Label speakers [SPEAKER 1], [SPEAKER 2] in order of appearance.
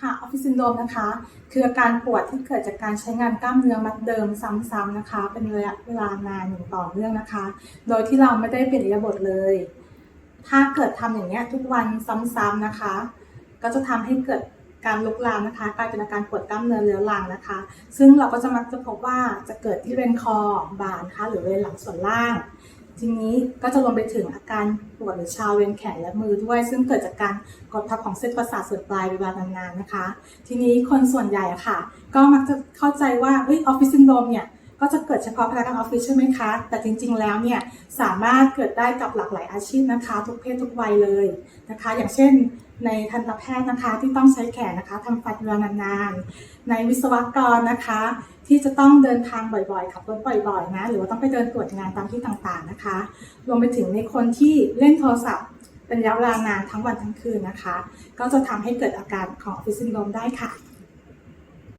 [SPEAKER 1] ค่ะออฟฟิศซินโดมนะคะ คืออาการปวดที่เกิดจากการใช้งานกล้ามเนื้อมัดเดิมซ้ำๆนะคะ เป็นระยะเวลานานอย่างต่อเนื่องนะคะ โดยที่เราไม่ได้เปลี่ยนอิริยาบถเลย ถ้าเกิดทำอย่างเนี้ยทุกวันซ้ำๆนะคะ ก็จะทำให้เกิดการลุกลามนะคะกลายเป็นอาการปวดกล้ามเนื้อเรื้อรังนะคะ ซึ่งเราก็จะมักจะพบว่าจะเกิดที่เรนคอบ่านะคะหรือเรนหลังส่วนล่าง ทีนี้ก็จะรวมไปถึงอาการปวดหรือชาเวียนแขนและมือด้วย ซึ่งเกิดจากการกดทับของเส้นประสาทส่วนปลายเวลานานๆนะคะ ทีนี้คนส่วนใหญ่อะค่ะ ก็มักจะเข้าใจว่าเฮ้ยออฟฟิศซินโดรมเนี่ยก็จะเกิดเฉพาะพนักงานออฟฟิศใช่ไหมคะ แต่จริงๆ แล้วเนี่ยสามารถเกิดได้กับหลากหลายอาชีพนะคะ ทุกเพศทุกวัยเลยนะคะ อย่างเช่น ในทันตแพทย์นะคะที่ต้องใช้แขนนะคะทำฟันเวลานานๆ ในวิศวกรนะคะ ที่จะต้องเดินทางบ่อยๆขับรถบ่อยๆนะหรือว่าต้องไปเดินตรวจงานตามที่ต่างๆนะคะ รวมไปถึงในคนที่เล่นโทรศัพท์เป็นระยะเวลานานทั้งวันทั้งคืนนะคะ ก็จะทำให้เกิดอาการของออฟฟิศซินโดรมได้ค่ะ